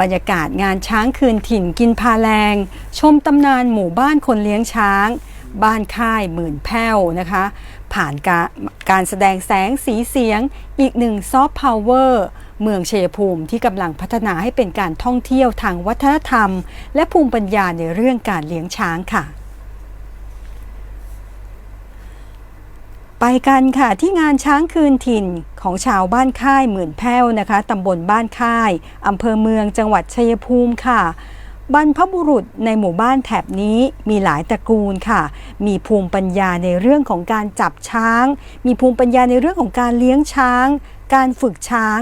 บรรยากาศงานช้างคืนถิ่นกินพาแรง ชมตำนานหมู่บ้านคนเลี้ยงช้าง บ้านค่ายหมื่นแพ้วนะคะ ผ่านการการแสดงแสงสีเสียง อีกหนึ่งซอฟต์พาวเวอร์เมืองเชยภูมิที่กำลังพัฒนาให้เป็นการท่องเที่ยวทางวัฒนธรรม และภูมิปัญญาในเรื่องการเลี้ยงช้างค่ะ ไปกันค่ะที่งานช้างคืนถิ่นของชาวบ้านค่ายหมื่นแพ้วนะคะตำบลบ้านค่ายอำเภอเมืองจังหวัดชัยภูมิค่ะ บรรพบุรุษในหมู่บ้านแถบนี้มีหลายตระกูลค่ะ มีภูมิปัญญาในเรื่องของการจับช้าง มีภูมิปัญญาในเรื่องของการเลี้ยงช้าง การฝึกช้าง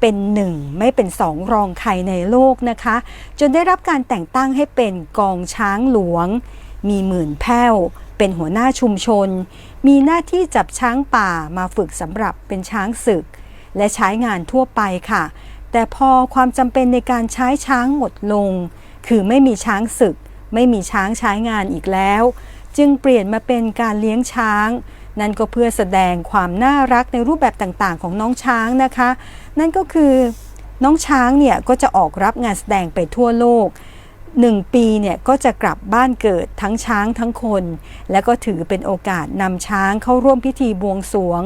เป็นหนึ่งไม่เป็นสองรองใครในโลกนะคะ จนได้รับการแต่งตั้งให้เป็นกองช้างหลวง มีหมื่นแพ้ว เป็นหัวหน้าชุมชน มีหน้าที่จับช้างป่ามาฝึกสำหรับเป็นช้างศึก และใช้งานทั่วไปค่ะ แต่พอความจำเป็นในการใช้ช้างหมดลง คือไม่มีช้างศึก ไม่มีช้างใช้งานอีกแล้ว จึงเปลี่ยนมาเป็นการเลี้ยงช้าง นั่นก็เพื่อแสดงความน่ารักในรูปแบบต่างๆ ของน้องช้างนะคะ นั่นก็คือน้องช้างเนี่ยก็จะออกรับงานแสดงไปทั่วโลก หนึ่งปีเนี่ยก็จะกลับบ้านเกิดทั้งช้างทั้งคน และก็ถือเป็นโอกาสนำช้างเข้าร่วมพิธีบวงสวง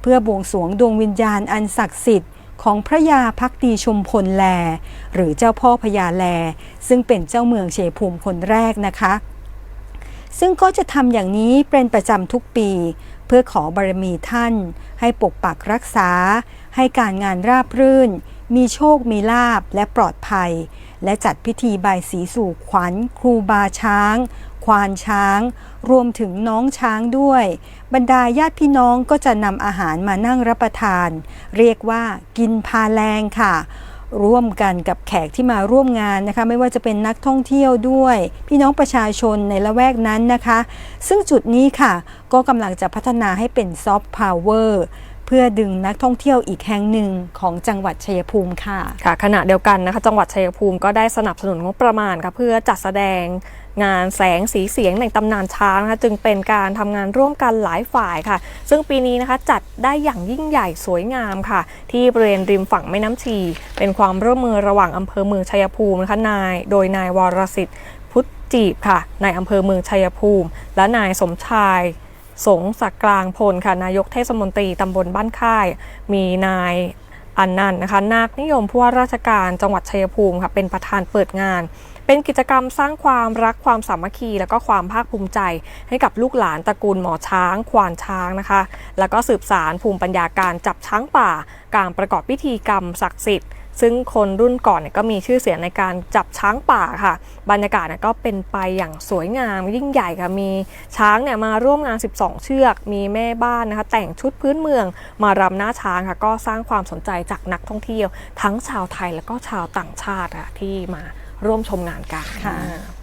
เพื่อบวงสวงดวงวิญญาณอันศักดิ์สิทธิ์ของพระยาพักดีชุมพลแล หรือเจ้าพ่อพญาแล ซึ่งเป็นเจ้าเมืองเชภูมิคนแรกนะคะ ซึ่งก็จะทำอย่างนี้เป็นประจำทุกปี เพื่อขอบารมีท่าน ให้ปกปักรักษา ให้การงานราบรื่น มีโชคมีลาบและปลอดภัย และจัดพิธีบายสีสู่ขวัญ ครูบาช้าง ควานช้าง รวมถึงน้องช้างด้วย บรรดาญาติพี่น้องก็จะนำอาหารมานั่งรับประทาน เรียกว่ากินพาแรงค่ะร่วมกันกับแขกที่มาร่วมงานนะคะ ไม่ว่าจะเป็นนักท่องเที่ยวด้วย พี่น้องประชาชนในละแวกนั้นนะคะ ซึ่งจุดนี้ค่ะ ก็กำลังจะพัฒนาให้เป็นซอฟต์พาวเวอร์ พื่อดึงนักท่องเที่ยวอีกแห่งหนึ่งของจังหวัดชัยภูมิค่ะค่ะ ขณะเดียวกันนะคะจังหวัดชัยภูมิก็ได้สนับสนุนงบประมาณค่ะเพื่อจัดแสดงงานแสงสีเสียงในตำนานช้างนะคะจึงเป็นการทำงานร่วมกันหลายฝ่ายค่ะ ซึ่งปีนี้นะคะจัดได้อย่างยิ่งใหญ่สวยงามค่ะ ที่บริเวณริมฝั่งแม่น้ำชี เป็นความร่วมมือระหว่างอำเภอเมืองชัยภูมินะคะนาย โดยนายวรสิทธิ์พุทธจีบค่ะในอำเภอเมืองชัยภูมิ และนายสมชาย สงศักกลางพลค่ะนายกเทศมนตรีตำบลบ้านค่าย มีนายอันนันต์นะคะนาคนิยมผู้ว่าราชการจังหวัดชัยภูมิค่ะเป็นประธานเปิดงาน เป็นกิจกรรมสร้างความรักความสามัคคี แล้วก็ความภาคภูมิใจ ให้กับลูกหลานตระกูลหมอช้างควานช้างนะคะ แล้วก็สืบสารภูมิปัญญาการจับช้างป่า การประกอบพิธีกรรมศักดิ์สิทธิ์ ซึ่งคนรุ่นก่อนเนี่ยก็มีชื่อเสียงในการจับช้างป่าค่ะ บรรยากาศเนี่ยก็เป็นไปอย่างสวยงามยิ่งใหญ่ค่ะ มีช้างเนี่ยมาร่วมงาน 12 เชือก มีแม่บ้านนะคะ แต่งชุดพื้นเมืองมารำหน้าช้างค่ะ ก็สร้างความสนใจจากนักท่องเที่ยว ทั้งชาวไทยแล้วก็ชาวต่างชาติค่ะที่มาร่วมชมงานกันค่ะ